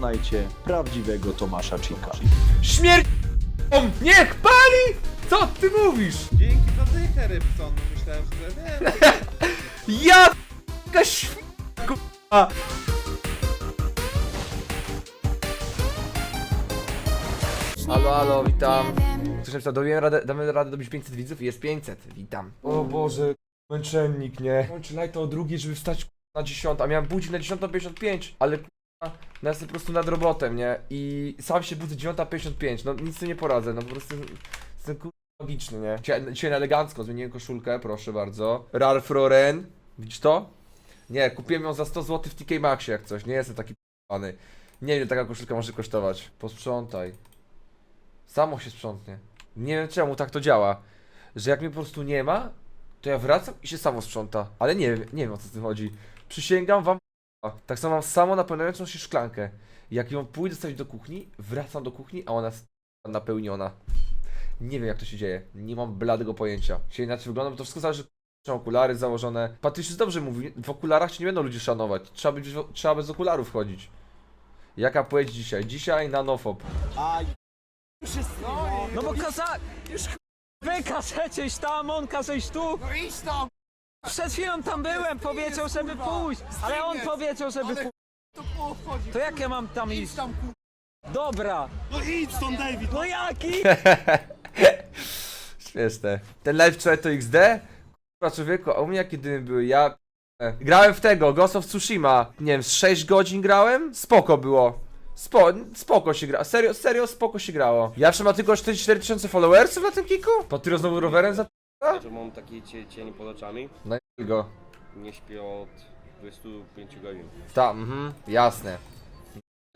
poznajcie prawdziwego Tomasza Cika. Śmierć! Niech pali! Co ty mówisz? Dzięki za dychę, Rybson. Myślałem, że wiem. Ja jaka świnka! Halo, halo, witam. Ktoś napisał, damy radę, damy radę dobić 500 widzów i jest 500. Witam. O Boże, męczennik, nie? Kończy lajto o drugiej, żeby wstać na 10, a miałem budzić na 10.55, ale jestem po prostu nad robotem, nie? I sam się budzę 9.55, no nic tym nie poradzę, no po prostu jestem kur... logiczny, nie? Dzisiaj, dzisiaj na elegancko, zmieniłem koszulkę, proszę bardzo. Ralph Lauren, widzisz to? Nie, kupiłem ją za 100 zł w TK Maxie jak coś, nie jestem taki p***ny. Nie wiem, taka koszulka może kosztować. Posprzątaj. Samo się sprzątnie. Nie wiem czemu tak to działa. Że jak mnie po prostu nie ma, to ja wracam i się samo sprząta. Ale nie nie wiem o co z tym chodzi. Przysięgam wam. Tak samo mam samo napełniającą się szklankę. Jak ją pójdę stawić do kuchni, wracam do kuchni, a ona jest napełniona. Nie wiem jak to się dzieje. Nie mam bladego pojęcia. Się inaczej wygląda, bo to wszystko zależy czy okulary założone. Patryś dobrze mówi, w okularach się nie będą ludzie szanować. Trzeba, być, trzeba bez okularów chodzić. Jaka płeć dzisiaj? Dzisiaj nanofob. No bo kaza... Już wy kazałeś tam, on kazałeś tu. No idź tam! Przed chwilą tam byłem, powiedział, żeby pójść. Ale on powiedział, żeby pójść. To! To jak ja mam tam Idź iść? tam. Dobra. No idź stąd David! No jaki? Śmieszne. Ten live wczoraj to XD? Kurwa człowieku, a u mnie jakie dymy były? Ja... e, Grałem w tego, Ghost of Tsushima. Nie wiem, z 6 godzin grałem? Spoko było. Spo, spoko się gra. Serio, serio spoko się grało. Ja jeszcze ma tylko 44 tysiące followersów na tym kiku? Patyro znowu rowerem za... że mam takie cie, cień pod oczami. No i go. Nie śpię od 25 godzin. Ta, mhm, jasne.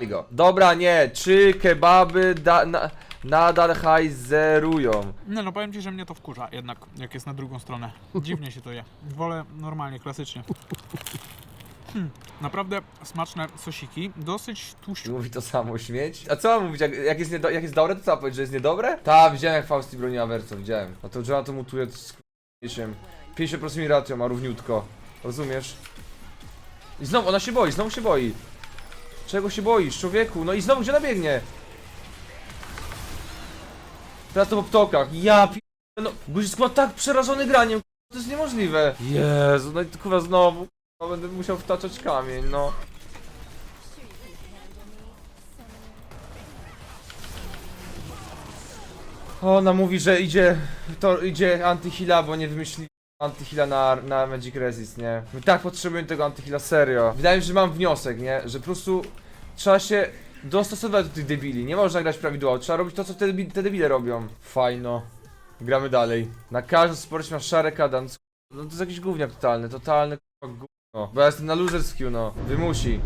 I go. Dobra, nie, czy kebaby da, na, nadal hajzerują? Nie no, powiem ci, że mnie to wkurza jednak, jak jest na drugą stronę. Dziwnie się to je. Wolę normalnie, klasycznie. Hmm, naprawdę smaczne sosiki, dosyć tłuszcz... Mówi to samo śmieć. A co mam mówić, jak, jak, jest, niedo, jak jest dobre, to co mam powiedzieć, że jest niedobre? Tak, widziałem jak Fausti broniła Werco, widziałem. No to to mutuje z 50%, 50% mi ratio ma równiutko. Rozumiesz? I znowu, ona się boi, znowu się boi. Czego się boisz, człowieku? No i znowu gdzie ona biegnie? Teraz to po ptokach. Ja pi... No, Guzik ma tak przerażony graniem, to jest niemożliwe. Jezu, no i kurwa znowu. Kurwa, Będę musiał wtaczać kamień, no. Ona mówi, że idzie, to idzie antyhila, bo nie wymyślili antyhila na, na Magic Resist, nie? My tak potrzebujemy tego antyhila, serio. Wydaje mi się, że mam wniosek, nie? Że po prostu trzeba się dostosować do tych debili. Nie można grać prawidłowo, trzeba robić to, co te, te debile robią. Fajno. Gramy dalej. Na każdym sporcie masz szare kadans. No to jest jakiś gówniak totalny, totalny gówno. Bo ja jestem na loser skill, no. Wymusi.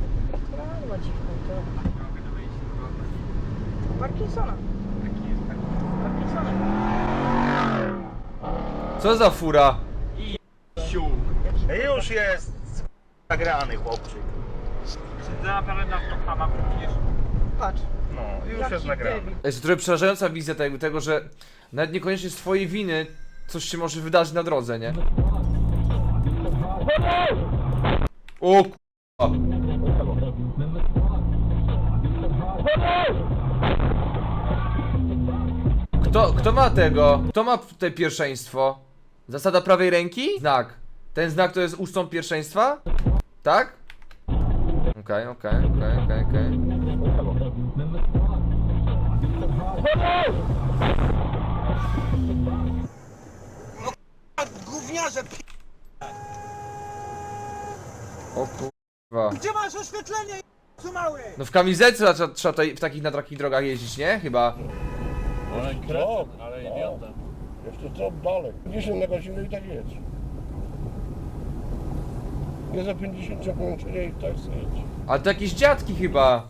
Parkinsona. Parkinsona. Co za fura? Już jest zagrany chłopczyk. Patrz. No, już jaki jest nagrany. debil. Jest to trochę przerażająca wizja tego, tego, że nawet niekoniecznie z twojej winy coś się może wydarzyć na drodze, nie? O k***a. Kto, kto ma tego? Kto ma tutaj pierwszeństwo? Zasada prawej ręki? Znak. Ten znak to jest ustąp pierwszeństwa? Tak? Okej, okej, okej, okej, okej. Gówniarze! O kurwa. Gdzie masz oświetlenie c***u mały? No w kamizelce trzeba, trzeba tutaj, w takich na takich drogach jeździć, nie? Chyba. Ale ale idiota. Jeszcze co dalej? 50 na godzinę i tak jedź. Nie za 50 trzeba połączenia i tak sobie jedź. Ale to jakieś dziadki chyba.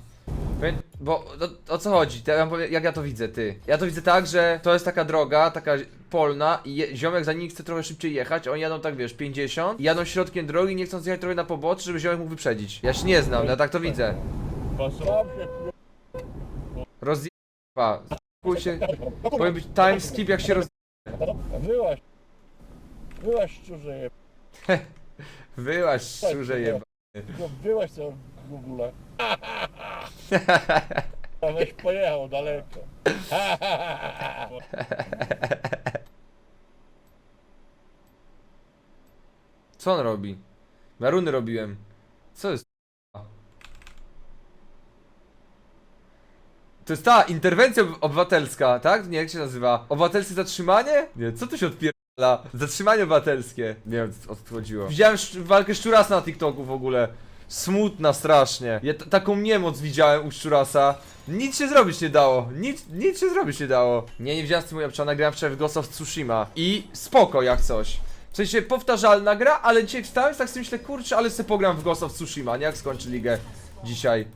Bo o, o co chodzi? To ja wam powiem, jak ja to widzę, ty? Ja to widzę tak, że to jest taka droga, taka polna i je, ziomek za nimi chce trochę szybciej jechać, oni jadą tak wiesz, 50 i jadą środkiem drogi, nie chcą zjechać trochę na pobocze, żeby ziomek mógł wyprzedzić. Ja się nie znam, ja tak to widzę. Sam się. Powinien być time skip jak się roz... Wyłaś. Wyłaś szczurze je. Wyłaś szczurze jeba. No wyłaś co w ogóle. Weź pojechał daleko. Co on robi? Ja runy robiłem. Co jest? To jest ta interwencja ob- obywatelska, tak? Nie, jak się nazywa? Obywatelskie zatrzymanie? Nie, co tu się odpierdala? Zatrzymanie obywatelskie. Nie wiem, o co tu chodziło. Widziałem walkę szczurasa na TikToku w ogóle. Smutna strasznie. Ja taką niemoc widziałem u szczurasa. Nic się zrobić nie dało. Nic, nic się zrobić nie dało. Nie, nie widziałem z tym Japcza, nagrałem wczoraj w Ghost of Tsushima. I spoko jak coś. W sensie powtarzalna gra, ale dzisiaj wstałem tak sobie myślę, kurczę, ale sobie pogram w Ghost of Tsushima, nie? Jak skończy ligę dzisiaj.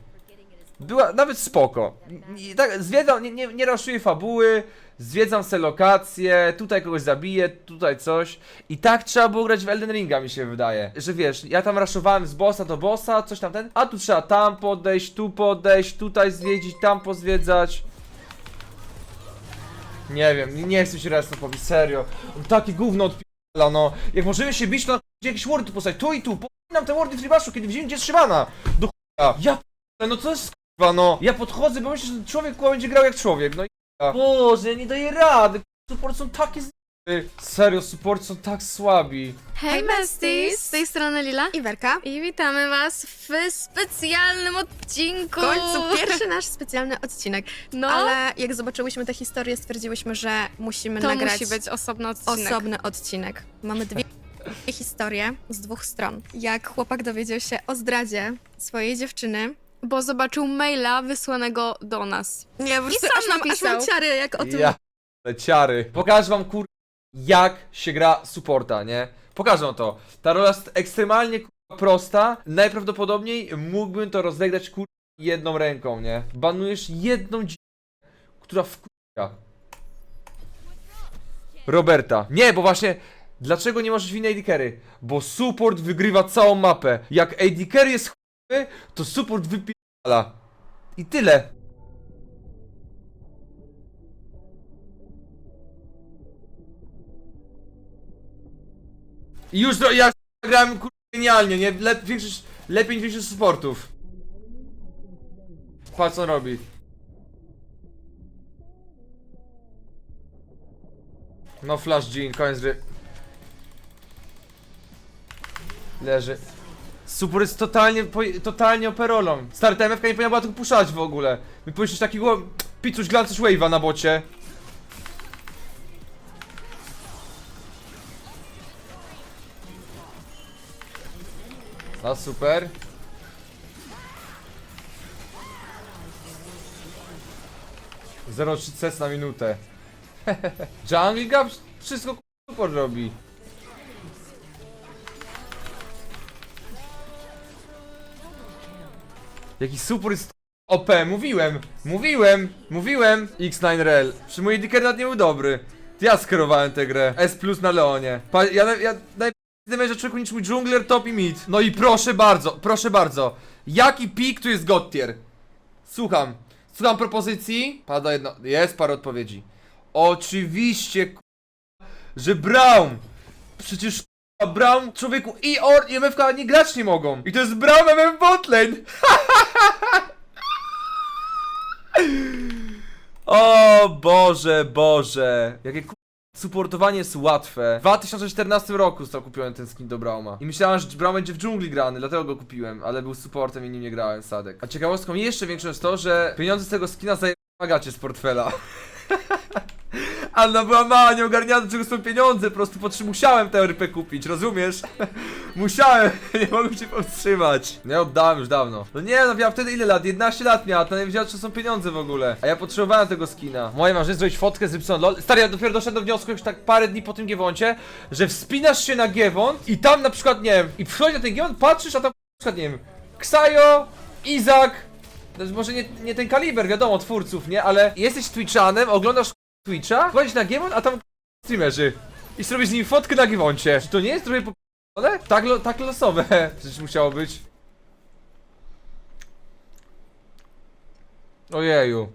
Była nawet spoko. I tak, zwiedzam, nie, nie, nie raszuję fabuły, zwiedzam se lokacje, tutaj kogoś zabiję, tutaj coś. I tak trzeba było grać w Elden Ringa, mi się wydaje. Że wiesz, ja tam raszowałem z bossa do bossa, coś tam ten, a tu trzeba tam podejść, tu podejść, tutaj zwiedzić, tam pozwiedzać. Nie wiem, nie, chcę się raz to powiedzieć, serio. Takie gówno odpala, no. Jak możemy się bić, to na jakieś wordy postawić, tu i tu, nam te wordy w kiedy widzimy, gdzie jest Szymana. Do chuja. Ja p***le, no to jest kurwa, no. Ja podchodzę, bo myślę, że człowiek kurwa, będzie grał jak człowiek, no i. Boże, ja nie daję rady, support są takie z... Serio, support są tak słabi. Hej besties! Z tej strony Lila i Werka i witamy was w specjalnym odcinku! W końcu pierwszy nasz specjalny odcinek. No, ale jak zobaczyłyśmy tę historię, stwierdziłyśmy, że musimy To nagrać musi być osobny odcinek. osobny odcinek. Mamy dwie historie z dwóch stron. Jak chłopak dowiedział się o zdradzie swojej dziewczyny, Bo zobaczył maila wysłanego do nas. nie, po prostu sam aż mam, aż napisał. mam ciary, jak o tym Ja ale ciary. Pokażę wam kur... jak się gra supporta, nie? Pokażę wam to. Ta rola jest ekstremalnie kurwa, prosta. Najprawdopodobniej mógłbym to rozegrać kur... jedną ręką, nie? Banujesz jedną dzi... która wkurza. Roberta. Nie, bo właśnie dlaczego nie możesz win AD carry? Bo support wygrywa całą mapę. Jak AD carry jest to support wypierdala. I tyle. I już do, ja grałem kur... genialnie, nie? Lep, większość, lepiej niż większość sportów. Patrz co robi. No flash Jean, koniec gry. Leży. Super jest totalnie, totalnie operolą. Stary, ta MFK nie powinna była tego puszczać w ogóle. My powinniśmy takiego picuś glancuś wave'a na bocie. A super. Zero trzy CS na minutę. Jungle Gap wszystko super robi. Jaki super jest OP, mówiłem, mówiłem, mówiłem X9RL. Przy mojej Dicker nawet nie był dobry. To ja skierowałem tę grę. S plus na Leonie. Pa, ja, ja najpierw że człowieku niż mój dżungler, top i mid. No i proszę bardzo, proszę bardzo. Jaki pik tu jest god tier? Słucham. Słucham propozycji. Pada jedno. Jest parę odpowiedzi. Oczywiście, k- że Brown. Przecież k- Brown, człowieku, i Or, i MFK nie grać nie mogą. I to jest Brown MF Botlane. O Boże, Boże. Jakie ku... supportowanie jest łatwe. W 2014 roku został kupiony ten skin do Brauma. I myślałem, że Braum będzie w dżungli grany, dlatego go kupiłem, ale był supportem i nim nie grałem, Sadek. A ciekawostką jeszcze większą jest to, że pieniądze z tego skina zajmagacie z portfela. Anna była mała, nie ogarniała czego są pieniądze, po prostu potrze- musiałem tę RP kupić, rozumiesz? musiałem, nie mogłem się powstrzymać. Nie oddałem już dawno. No nie, no miała wtedy ile lat? 11 lat miała, to nie wiedziała czy są pieniądze w ogóle. A ja potrzebowałem tego skina. Moje marzenie zrobić fotkę z Rybson LOL. Stary, ja dopiero doszedłem do wniosku już tak parę dni po tym Giewoncie, że wspinasz się na Giewont i tam na przykład, nie wiem, i wchodzisz na ten Giewont, patrzysz, a tam na przykład, nie wiem, Ksajo, Izak, jest może nie, nie ten kaliber, wiadomo, twórców, nie? Ale jesteś Twitchanem, oglądasz Twitcha, wchodzisz na Giewont, a tam streamerzy. I zrobisz z nimi fotkę na Giewoncie. Czy to nie jest trochę po... Tak, lo, tak losowe przecież musiało być. Ojeju.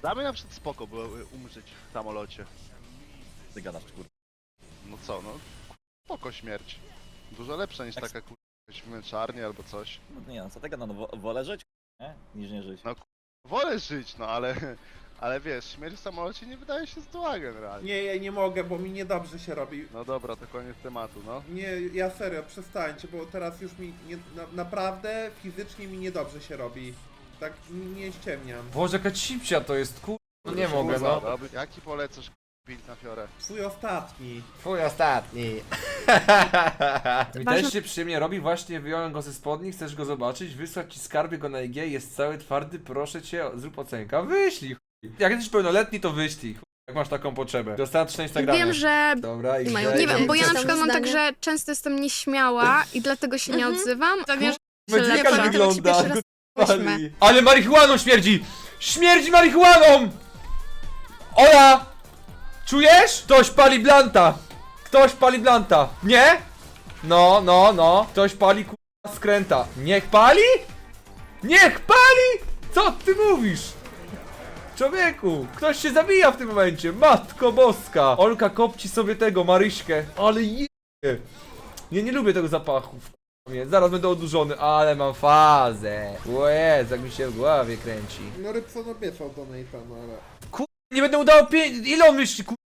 Dla mnie na przykład spoko było umrzeć w samolocie. Ty gadasz, kurwa. No co, no spoko śmierć. Dużo lepsza niż taka kurwa jakaś w męczarni albo coś. No nie no, co ty gada, no wo- wolę żyć, nie? Niż nie żyć. No wolę żyć, no ale... Ale wiesz, śmierć w samolocie nie wydaje się zła generalnie. Nie, ja nie mogę, bo mi niedobrze się robi. No dobra, to koniec tematu, no. Nie, ja serio, przestańcie, bo teraz już mi nie, na, naprawdę fizycznie mi niedobrze się robi. Tak nie ściemniam. Boże, jaka cipcia to jest, kur... No nie mogę, no. Dobra, Jaki polecasz build na fiorę? Twój ostatni. Twój ostatni. Mi też się przyjemnie robi, właśnie wyjąłem go ze spodni, chcesz go zobaczyć, wysłać ci skarby go na IG, jest cały twardy, proszę cię, zrób ocenkę. Wyślij, chuj. Jak jesteś pełnoletni, to wyślij, chuj. Jak masz taką potrzebę. Dostałem też na Instagramie. Wiem, że Dobra, i Nie mają- Nie wiem, bo ja na przykład mam tak, że często jestem nieśmiała i dlatego się nie odzywam. To wiesz, Medyka się wygląda. pierwszy raz. Ale marihuaną śmierdzi! Śmierdzi marihuaną! Ola! Czujesz? Ktoś pali blanta! Ktoś pali blanta! Nie? No, no, no. Ktoś pali k***a skręta. Niech pali? Niech pali! Co ty mówisz? Człowieku, ktoś się zabija w tym momencie. Matko boska. Olka kopci sobie tego, Maryśkę. Ale je... Nie, nie lubię tego zapachu. Mnie. Zaraz będę odurzony, ale mam fazę. O Jezu, jak mi się w głowie kręci. No Rybson obiecał donate'a, no ale... Nie będę udało pieniędzy. Ile on myśli, kurwa?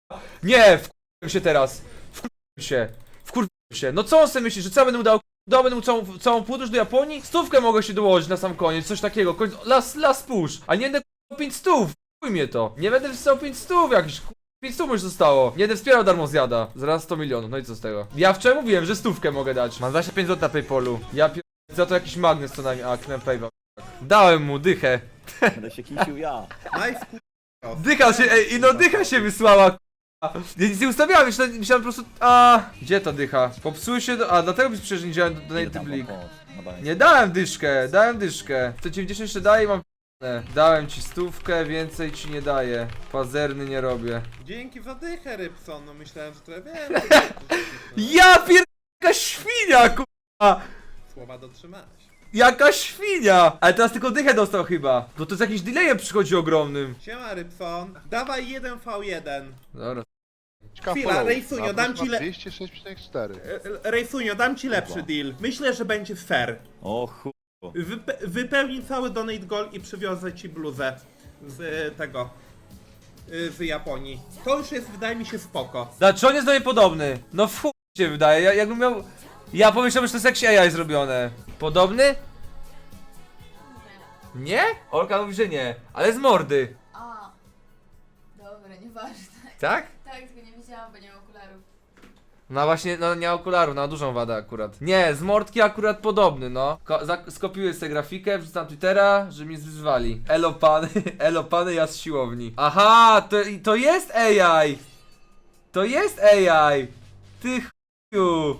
Nie, wkurwiłem się teraz. Wkurwiłem się. Wkurwiłem się. No co on sobie myśli, że co ja będę udał? Udał będę mu całą, całą podróż do Japonii? Stówkę mogę się dołożyć na sam koniec, coś takiego. Koń... Las, las push. A nie będę kurwa, 5 stów. Chuj mnie to. Nie będę wstał 5 stów jakiś. kurwa, 5 stów już zostało. Nie będę wspierał darmo zjada. Zaraz 100 milionów, no i co z tego? Ja wczoraj mówiłem, że stówkę mogę dać. Mam 25 zł na Paypolu. Ja pier... Za to jakiś magnes co najmniej. A, knę paypal. Dałem mu dychę. Będę się kisił ja. Nice. Dycha się, ej, i no dycha się wysłała. Ja nic nie ustawiałem, myślałem, myślałem po prostu, a Gdzie ta dycha? Popsuły się, do, a dlatego mi przecież nie działałem do Donate Blik. No. Nie dałem dyszkę, dałem dyszkę. To 90 jeszcze daję i mam p***ne. Dałem ci stówkę, więcej ci nie daję. Pazerny nie robię. Dzięki za dychę, Rybson, no myślałem, że trochę wiem. Ja pier... Jaka świnia, k***a! Słowa dotrzymałeś. Jaka świnia! Ale teraz tylko dychę dostał chyba. Bo to z jakimś delayem przychodzi ogromnym. Siema Rybson, dawaj 1v1. Dobra. Chwila. Rejsunio, Na dam plus ci ma le- 206,4. E, Rejsunio, dam ci lepszy deal. Myślę, że będzie fair. O chu... Wype wypełnij cały donate goal i przywiozę ci bluzę z e, tego. e, Z Japonii. To już jest, wydaje mi się, spoko. Dlaczego on jest do mnie podobny? No w chuj się wydaje, ja, jakbym miał... Ja pomyślałem, że to jest jakiś AI zrobione. Podobny? Nie? Olka mówi, że nie, ale z mordy. A, dobra, nieważne. Tak? Widziałam, bo nie mam okularów. No właśnie, no nie okularów, na dużą wadę akurat. Nie, z mordki akurat podobny, no. Ko za- skopiuję sobie grafikę, wrzucam Twittera, że mnie zwyzwali. Elo pany, elo pany, ja z siłowni. Aha, to, to jest AI! To jest AI! Ty chuju!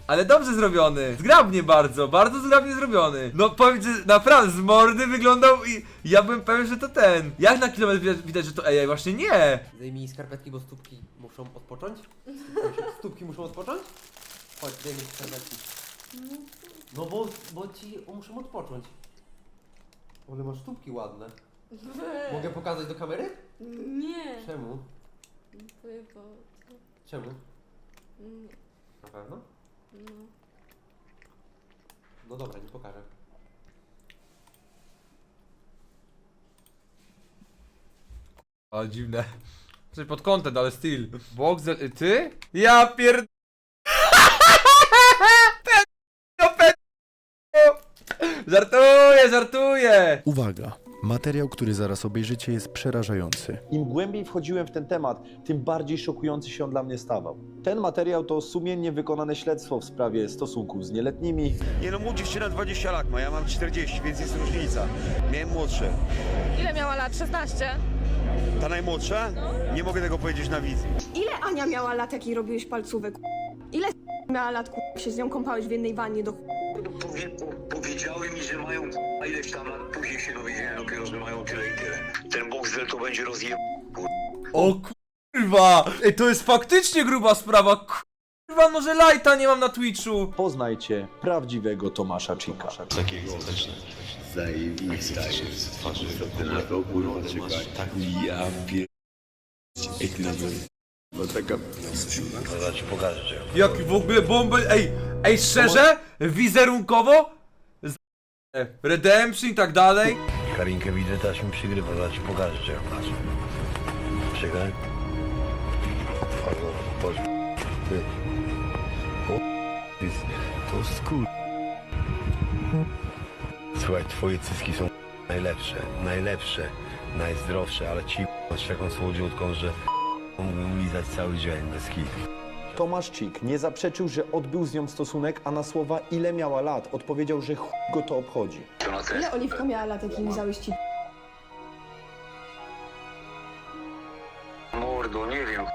Ale dobrze zrobiony. Zgrabnie bardzo, bardzo zgrabnie zrobiony. No powiem, że naprawdę z mordy wyglądał i ja byłem pewien, że to ten. Jak na kilometr widać, widać że to AI? Właśnie nie! Zdejmij skarpetki, bo stópki muszą odpocząć. Stópki muszą odpocząć? Chodź, zdejmij skarpetki. No bo, bo ci muszą odpocząć. Ale masz stópki ładne. Mogę pokazać do kamery? Nie, Czemu? bo... Czemu? Na pewno? No dobra, nie pokażę. Ale dziwne. Coś pod kątem, ale styl. Boxel, y, ty? Ja pierd... Ten... no pe- Żartuję, żartuję! Uwaga! Materiał, który zaraz obejrzycie jest przerażający. Im głębiej wchodziłem w ten temat, tym bardziej szokujący się on dla mnie stawał. Ten materiał to sumiennie wykonane śledztwo w sprawie stosunków z nieletnimi, Nie no, młód dziewczyna 20 lat ma, ja mam 40, więc jest różnica. Miałem młodsze. Ile miała lat? 16? Ta najmłodsza? Nie mogę tego powiedzieć na wizji. Ile Ania miała lat, jak jej robiłeś palcówek? Ile miała lat, jak się z nią kąpałeś w jednej wannie do Powiedziały mi, że mają a ileś tam lat, później się dowiedziałem dopiero, że mają tyle i tyle. Ten to będzie rozjeb... O kurwa! Ej, to jest faktycznie gruba sprawa, kurwa, może lajta nie mam na Twitchu. poznajcie prawdziwego Tomasza Cika. Takiego Zajebista jest. Twarzy to na to kurwa. Tak ja pier... Ej ty No taka... Zaraz ci pokażę cię. Jaki w ogóle bąbel, ej, ej szczerze, wizerunkowo. Redemption i tak dalej, Karinkę widzę, teraz mi przygrywa, zaraz ci pokażę cię. Patrz. Czekaj. Patrz, patrz. Ty. O, to jest kur... Słuchaj, twoje cyski są najlepsze, najlepsze, najzdrowsze, ale ci masz taką słodziutką, że mógłbym lizać cały dzień bez kitu. Tomasz Cik nie zaprzeczył, że odbył z nią stosunek, a na słowa ile miała lat odpowiedział, że chuj go to obchodzi. Ile Oliwka miała lat, jak jej lizałeś ci? Mordo, nie wiem,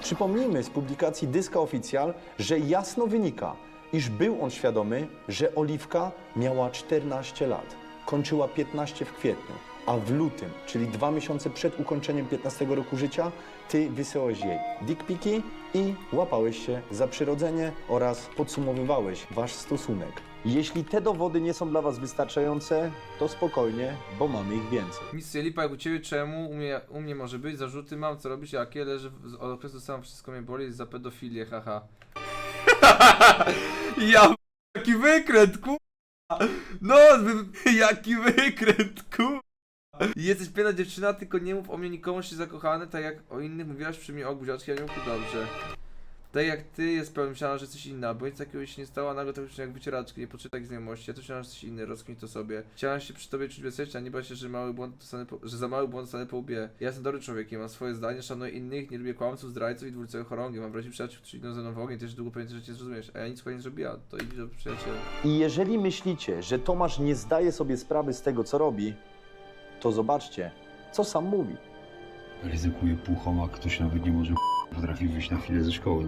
Przypomnijmy z publikacji Dyska Oficjal, że jasno wynika, iż był on świadomy, że Oliwka miała 14 lat, kończyła 15 w kwietniu, a w lutym, czyli dwa miesiące przed ukończeniem 15 roku życia, ty wysyłałeś jej dickpiki i łapałeś się za przyrodzenie oraz podsumowywałeś wasz stosunek. Jeśli te dowody nie są dla was wystarczające, to spokojnie, bo mamy ich więcej. Misja lipa jak u ciebie, czemu, u mnie, u mnie może być, zarzuty mam, co robić, jakie, leży, od okresu sam wszystko mnie boli, za pedofilię, haha. ja, jaki wykręt, ku... No, jaki wykręt, ku... Jesteś piękna dziewczyna, tylko nie mów o mnie nikomu, się zakochany, tak jak o innych mówiłaś przy mnie o buziaczki, a nie dobrze. Tak jak ty jest myślała, że jesteś inna, bo nic takiego się nie stało, nagle to już jak wycieraczki, nie poczytaj znajomości, ja to myślałam, że jesteś inny, rozkmij to sobie. Chciałam się przy tobie czuć bezpiecznie, a nie bać się, że mały błąd dostanę po, że za mały błąd dostanę po łbie. Ja jestem dobry człowiekiem, mam swoje zdanie, szanuję innych, nie lubię kłamców, zdrajców i dwójcego chorągiem, mam wrażenie przyjaciół, którzy idą ze mną w ogień, też długo pamiętaj, że cię zrozumiesz, a ja nic nie zrobiła, to idź do przyjaciela. I jeżeli myślicie, że Tomasz nie zdaje sobie sprawy z tego, co robi, to zobaczcie, co sam mówi. Ryzykuje puchom, a ktoś nawet nie może potrafi wyjść na chwilę ze szkoły.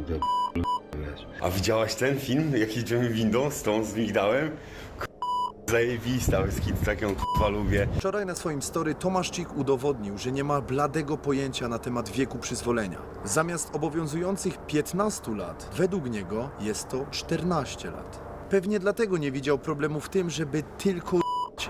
A widziałaś ten film, jak jedziemy windą z tą, z migdałem? Zajebista, skit taką k***a lubię. Wczoraj na swoim story Tomasz Cik udowodnił, że nie ma bladego pojęcia na temat wieku przyzwolenia. Zamiast obowiązujących 15 lat, według niego jest to 14 lat. Pewnie dlatego nie widział problemu w tym, żeby tylko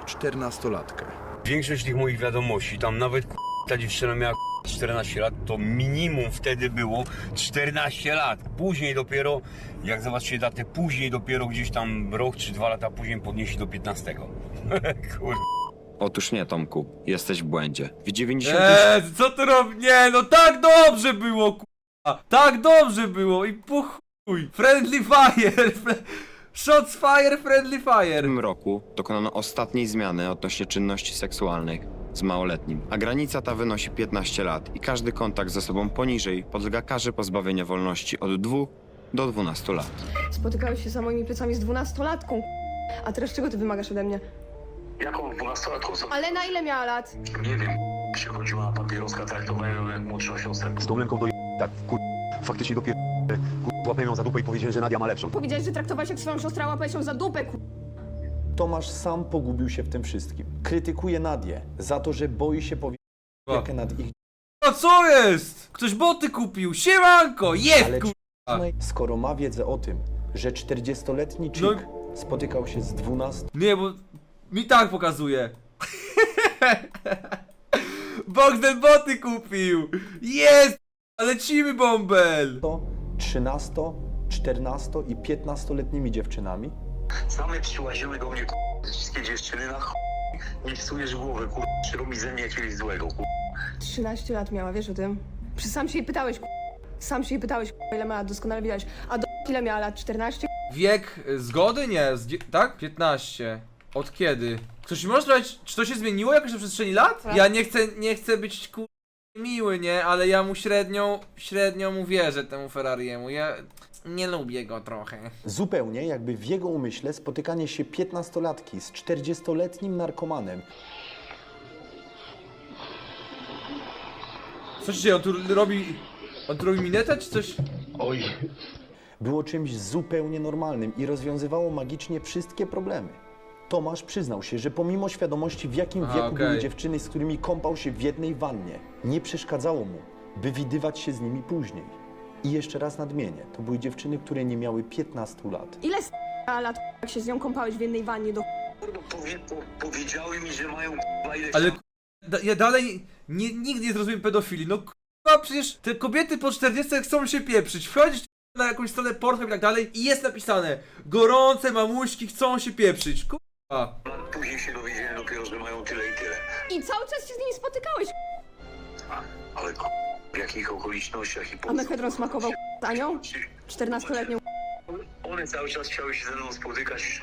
14-latkę. Większość tych moich wiadomości, tam nawet k***, ta dziewczyna miała k***, 14 lat, to minimum wtedy było 14 lat. Później dopiero, jak zobaczycie datę, później dopiero gdzieś tam rok czy dwa lata później podnieśli do 15. Kurde. Otóż nie, Tomku, jesteś w błędzie. W 90. Eee, co ty robisz? Nie, no tak dobrze było, kurwa. Tak dobrze było i po chuj. Friendly fire. Shots fire, friendly fire. tym roku dokonano ostatniej zmiany odnośnie czynności seksualnych z małoletnim, a granica ta wynosi 15 lat i każdy kontakt ze sobą poniżej podlega karze pozbawienia wolności od 2 do 12 lat. Spotykałeś się za moimi plecami z dwunastolatką, a teraz czego ty wymagasz ode mnie? Jaką dwunastolatką są? Ale na ile miała lat? Nie wiem, przychodziła na papieroska, traktowałem ją jak młodszą siostrę. Z tą ręką do tak, kur... faktycznie dopiero kur... łapię ją za dupę i powiedziałem, że Nadia ma lepszą. Powiedziałeś, że traktowałeś jak swoją siostrę, a łapałeś ją za dupę, ku... Tomasz sam pogubił się w tym wszystkim. Krytykuje Nadię za to, że boi się powiedzieć nad ich No co jest? Ktoś boty kupił. Siemanko, jest, skoro ma wiedzę o tym, że 40-letni No- chick spotykał się z 12 Nie, bo mi tak pokazuje. Bogdan boty kupił. Jest! Lecimy, bąbel. 13, 14 i 15-letnimi dziewczynami? Same przyłaziły do mnie k***, wszystkie dziewczyny na ch... Nie psujesz głowy, kur... czy robi ze mnie jakiegoś złego, kur... 13 lat miała, wiesz o tym? Przecież sam się jej pytałeś, ku... Sam się jej pytałeś, ku... ile miała, doskonale widać. A do ile miała lat? 14? Wiek y, zgody? Nie, zgie- tak? 15. Od kiedy? Ktoś mi może sprawdzić, czy to się zmieniło jakoś na przestrzeni lat? Ja nie chcę, nie chcę być ku... miły, nie? Ale ja mu średnią, średnio mu wierzę temu Ferrariemu. Ja nie lubię go trochę. Zupełnie jakby w jego umyśle spotykanie się 15-latki z 40-letnim narkomanem Co się dzieje? On tu robi... On tu robi minetę, czy coś? Oj. było czymś zupełnie normalnym i rozwiązywało magicznie wszystkie problemy. Tomasz przyznał się, że pomimo świadomości w jakim Aha, wieku okej. były dziewczyny, z którymi kąpał się w jednej wannie, nie przeszkadzało mu, by widywać się z nimi później. I jeszcze raz nadmienię, to były dziewczyny, które nie miały 15 lat. Ile s- lat, jak się z nią kąpałeś w jednej wannie do... Powiedziały mi, że mają ile Ale da, ja dalej nie, nigdy nie zrozumiem pedofilii. No k***a, przecież te kobiety po 40 chcą się pieprzyć. Wchodzisz na jakąś stronę porno i tak dalej i jest napisane gorące mamuśki chcą się pieprzyć. K***a. Później się dowiedziałem dopiero, że mają tyle i tyle. I cały czas się z nimi spotykałeś. Ale k- w jakich okolicznościach i po A mefedron smakował z Anią? 14-letnią. One cały czas chciały się ze mną spotykać.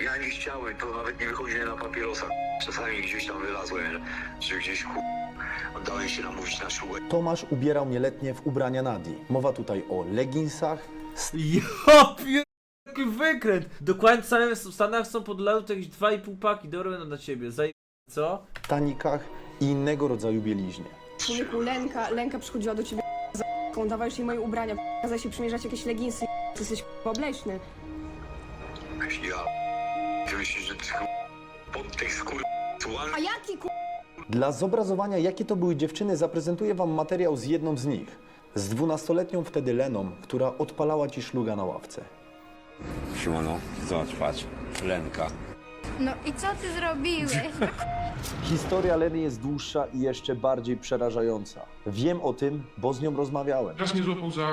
Ja nie chciałem, to nawet nie wychodziłem na papierosa. Czasami gdzieś tam wylazłem, że gdzieś ku... Dałem się namówić na szubę. Tomasz ubierał nieletnie w ubrania Nadii. Mowa tutaj o leginsach, Ja pier... Jaki wykręt! Dokładnie w samym Stanach są pod lutą jakieś 2,5 paki, będą dla ciebie. Zaj... co? stanikach i innego rodzaju bieliźnie. Człowieku, Lenka, Lenka przychodziła do ciebie za dawałeś jej moje ubrania, kazałeś się przymierzać jakieś leginsy, ty jesteś obleśny. Ja... Ty myślisz, że ty pod tej skóry... A jaki ku... Dla zobrazowania, jakie to były dziewczyny, zaprezentuję wam materiał z jedną z nich. Z dwunastoletnią wtedy Leną, która odpalała ci szluga na ławce. Siemano, zobacz, patrz. Lenka. No i co ty zrobiłeś? Historia Leny jest dłuższa i jeszcze bardziej przerażająca. Wiem o tym, bo z nią rozmawiałem. Raz mnie złapał za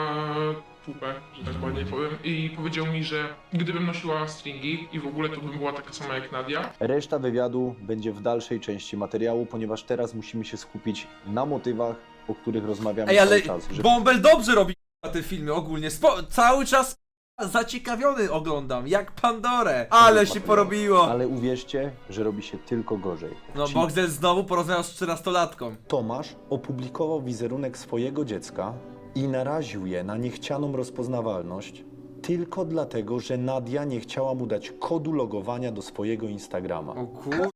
pupę, że tak ładnie powiem, i powiedział mi, że gdybym nosiła stringi i w ogóle to bym była taka sama jak Nadia. Reszta wywiadu będzie w dalszej części materiału, ponieważ teraz musimy się skupić na motywach, o których rozmawiamy Ej, ale cały czas. że- Bąbel dobrze robi te filmy ogólnie. Spo... Cały czas zaciekawiony oglądam, jak Pandorę. Ale się porobiło. Ale uwierzcie, że robi się tylko gorzej. No Ci- Boxel znowu porozmawiał z 14-latką. Tomasz opublikował wizerunek swojego dziecka i naraził je na niechcianą rozpoznawalność tylko dlatego, że Nadia nie chciała mu dać kodu logowania do swojego Instagrama. O kur...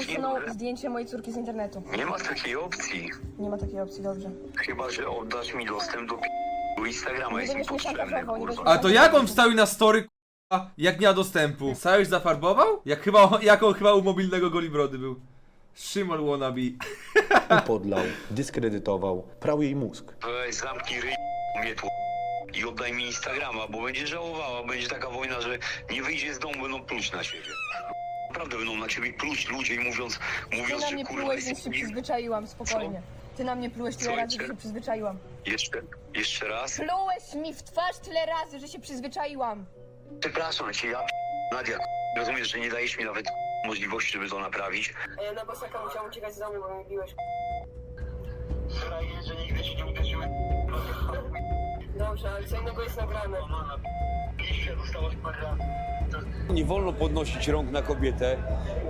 Usunął zdjęcie mojej córki z internetu. Nie ma takiej opcji. Nie ma takiej opcji, dobrze. Chyba, że oddasz mi dostęp do p- Instagrama, jest mi potrzebny, kurwa. A to jak on wstawił na story k***a, jak nie ma dostępu? Już zafarbował? Jak chyba, jak on chyba u mobilnego Golibrody był. Szymon wannabe. Upodlał, dyskredytował, prał jej mózg. Weź zamknij ryj, mnie tu i oddaj mi Instagrama, bo będzie żałowała, będzie taka wojna, że nie wyjdzie z domu, będą pluć na siebie. Naprawdę będą na ciebie pluć ludzie i mówiąc, Ty mówiąc, na że mnie kurwa plułeś, jest... więc się przyzwyczaiłam, spokojnie. Ty na mnie plułeś tyle Co razy, że się przyzwyczaiłam. Jeszcze, jeszcze raz? Plułeś mi w twarz tyle razy, że się przyzwyczaiłam. Przepraszam cię, ja p- Nadia, k- rozumiesz, że nie dajesz mi nawet k- możliwości, żeby to naprawić? A ja na bosaka musiałam uciekać z domu, bo mnie biłeś. że nigdy ci nie uderzyłem. Dobrze, ale co innego jest nagrane. Nie wolno podnosić rąk na kobietę,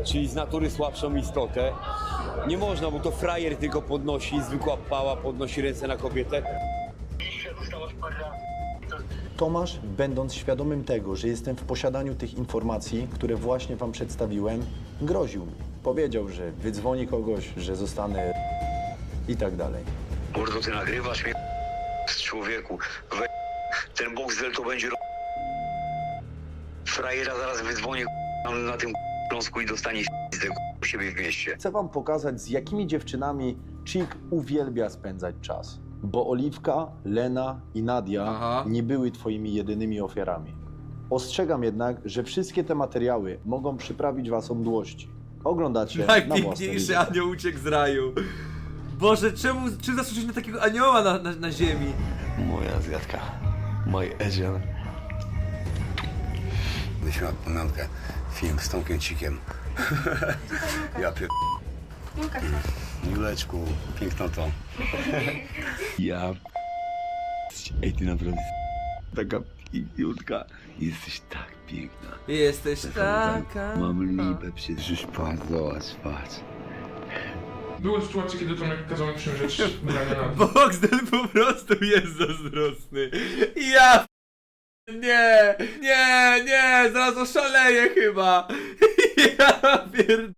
czyli z natury słabszą istotę. Nie można, bo to frajer tylko podnosi, zwykła pała podnosi ręce na kobietę. Tomasz, będąc świadomym tego, że jestem w posiadaniu tych informacji, które właśnie wam przedstawiłem, groził mi. Powiedział, że wydzwoni kogoś, że zostanę i tak dalej. Mordo, ty nagrywasz mnie z człowieku. We... Ten boxdel to będzie. Frajera zaraz wydzwonię na tym Śląsku i dostanie u siebie w mieście. Chcę wam pokazać, z jakimi dziewczynami Chick uwielbia spędzać czas. Bo Oliwka, Lena i Nadia nie były twoimi jedynymi ofiarami. Ostrzegam jednak, że wszystkie te materiały mogą przyprawić was o mdłości. Oglądacie na własne Najpiękniejszy ryzyko. anioł uciekł z raju. Boże, czemu, czym zasłużyć na takiego anioła na, na, na ziemi? Moja zjadka. Mój Edzian. Byśmy miał pamiątkę. Film z Tomkiem Cikiem. ja pier... Juleczku, pięknoto. ja... Ej, ty naprawdę... Taka piękniutka. Jesteś tak piękna. Jesteś taka... Mam lipę przecież. Patrz, zobacz, patrz. Były sytuacje, kiedy Tomek kazał mi przymierzać ubrania na Boxdel po prostu jest zazdrosny. Ja... Nie, nie, nie, zaraz oszaleję chyba. Ja pierd...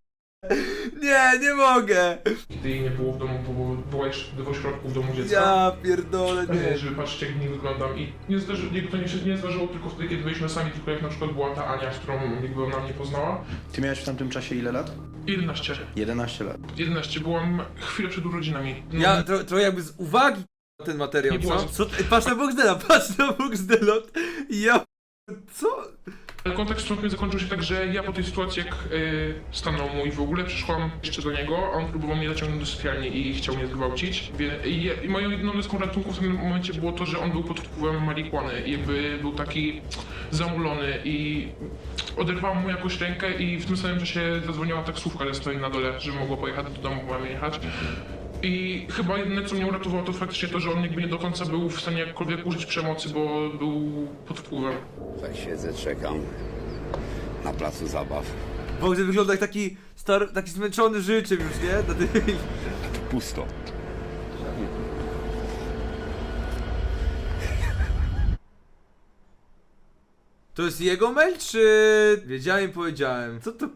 Nie, nie mogę. Kiedy jej nie było w domu, bo była jeszcze w ośrodku w domu dziecka. Ja pierdolę, nie. Nie. Żeby patrzeć jak nich wyglądam i nie zdarzy, nie, to nie, się nie zdarzyło tylko wtedy, kiedy byliśmy sami, tylko jak na przykład była ta Ania, z którą jakby ona mnie poznała. Ty miałeś w tamtym czasie ile lat? 11. 11 lat. 11, byłam chwilę przed urodzinami. No, Ja tro, trochę jakby z uwagi ten materiał, Nie co? było- co? ty- Patrz na Boxdela, patrz na. Ja... Co? Ale kontakt z członkiem zakończył się tak, że ja po tej sytuacji, jak y, stanął mój w ogóle, przyszłam jeszcze do niego, a on próbował mnie zaciągnąć do sypialni i chciał mnie zgwałcić. Wie- I, i moją jedyną deską ratunku w tym momencie było to, że on był pod wpływem marihuany i jakby był taki zamulony i oderwałam mu jakoś rękę i w tym samym czasie zadzwoniła taksówka, że stoi na dole, że mogła pojechać do domu, mogła jechać. I chyba jedyne, co mnie uratowało, to faktycznie to, że on jakby nie do końca był w stanie jakkolwiek użyć przemocy, bo był pod wpływem. Tak siedzę, czekam na placu zabaw. Bogdan wygląda jak taki stary, taki zmęczony życiem już, nie? Na tej... Pusto. To jest jego mail, czy... Wiedziałem, powiedziałem. Co to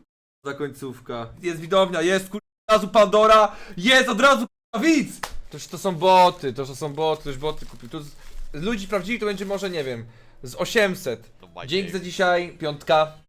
za końcówka? Jest widownia, jest kur... od razu Pandora, jest od razu kur... widz! To to są boty, to, że są boty, to już boty kupił. To z... z ludzi prawdziwych to będzie może, nie wiem, z 800. Dzięki za dzisiaj, piątka.